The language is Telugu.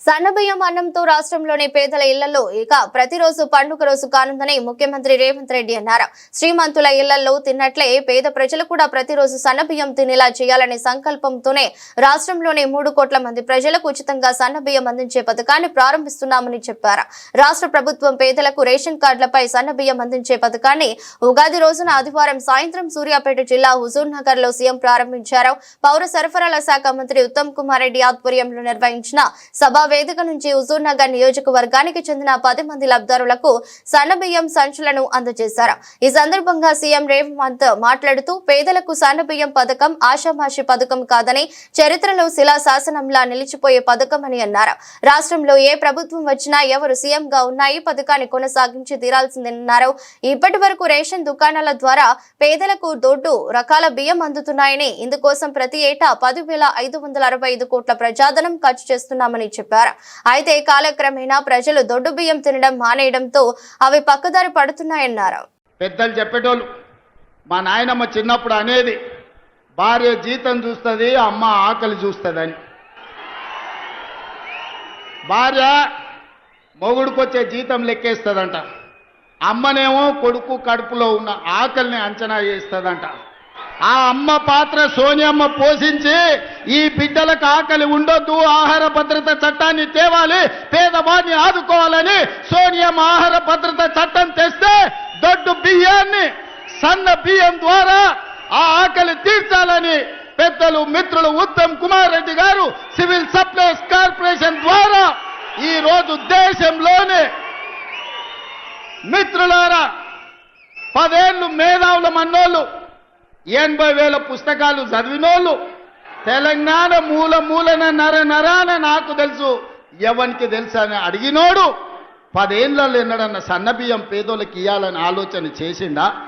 సన్నబియ్యం అన్నంతో రాష్ట్రంలోని పేదల ఇళ్ళలో ఇక ప్రతిరోజు పండుగ రోజు కానుందని ముఖ్యమంత్రి రేవంత్ రెడ్డి అన్నారు. శ్రీమంతుల ఇళ్ళలో తిన్నట్లే పేద ప్రజలు కూడా ప్రతిరోజు సన్నబియ్యం తినేలా చేయాలనే సంకల్పంతోనే రాష్ట్రంలోని మూడు కోట్ల మంది ప్రజలకు ఉచితంగా సన్నబియ్యం అందించే పథకాన్ని ప్రారంభిస్తున్నామని చెప్పారు. రాష్ట్ర ప్రభుత్వం పేదలకు రేషన్ కార్డులపై సన్నబియ్యం అందించే పథకాన్ని ఉగాది రోజున ఆదివారం సాయంత్రం సూర్యాపేట జిల్లా హుజూర్ నగర్లో సీఎం ప్రారంభించారు. పౌర సరఫరాల శాఖ మంత్రి ఉత్తమ్ కుమార్ రెడ్డి ఆధ్వర్యంలో నిర్వహించిన సభా వేదిక నుంచి హుజూర్ నగర్ నియోజకవర్గానికి చెందిన పది మంది లబ్ధారులకు సన్నబియ్యం సంచులను అందజేశారు. ఈ సందర్భంగా సీఎం రేవంత్ మాట్లాడుతూ పేదలకు సన్నబియ్యం పథకం ఆషామాషి పథకం కాదని చరిత్రలో శిలా శాసనంలా నిలిచిపోయే పథకం అని అన్నారు. రాష్ట్రంలో ఏ ప్రభుత్వం వచ్చినా ఎవరు సీఎం గా ఉన్నా ఈ పథకాన్ని కొనసాగించి తీరాల్సిందన్నారు ఇప్పటి వరకు రేషన్ దుకాణాల ద్వారా పేదలకు దొడ్డు రకాల బియ్యం అందుతున్నాయని ఇందుకోసం ప్రతి ఏటా పదివేల ఐదు వందల అరవై ఐదు కోట్ల ప్రజాధనం ఖర్చు చేస్తున్నామని చెప్పారు. అయితే కాలక్రమేణా ప్రజలు దొడ్డు బియ్యం తినడం మానేయడంతో అవి పక్కదారి పడుతున్నాయన్నారు. పెద్దలు చెప్పేటోళ్ళు మా నాయనమ్మ చిన్నప్పుడు అనేది భార్య జీతం చూస్తుంది అమ్మ ఆకలి చూస్తుందని. భార్య మొగుడుకొచ్చే జీతం లెక్కేస్తుందంట. అమ్మనేమో కొడుకు కడుపులో ఉన్న ఆకలిని అంచనా చేస్తుందంట ఆ అమ్మ పాత్ర సోనియమ్మ పోషించి ఈ బిడ్డలకు ఆకలి ఉండొద్దు ఆహార భద్రత చట్టాన్ని తేవాలి పేదవాడిని ఆదుకోవాలని సోనియమ్మ ఆహార భద్రత చట్టం తెస్తే దొడ్డు బియ్యాన్ని సన్న బియ్యం ద్వారా ఆ ఆకలి తీర్చాలని పెద్దలు మిత్రులు ఉత్తమ్ కుమార్ రెడ్డి గారు సివిల్ సప్లైస్ కార్పొరేషన్ ద్వారా ఈ రోజు దేశంలోనే మిత్రులారా పదేళ్ళు మేధావుల మన్నోళ్ళు ఎనభై వేల పుస్తకాలు చదివినోళ్ళు తెలంగాణ మూల మూలన నర నరాన నాకు తెలుసు. ఎవరికి తెలుసు అని అడిగినోడు పదేళ్ళలో ఎన్నడన్న సన్నబియ్యం పేదోళ్ళకి ఇవ్వాలని ఆలోచన చేసిండా?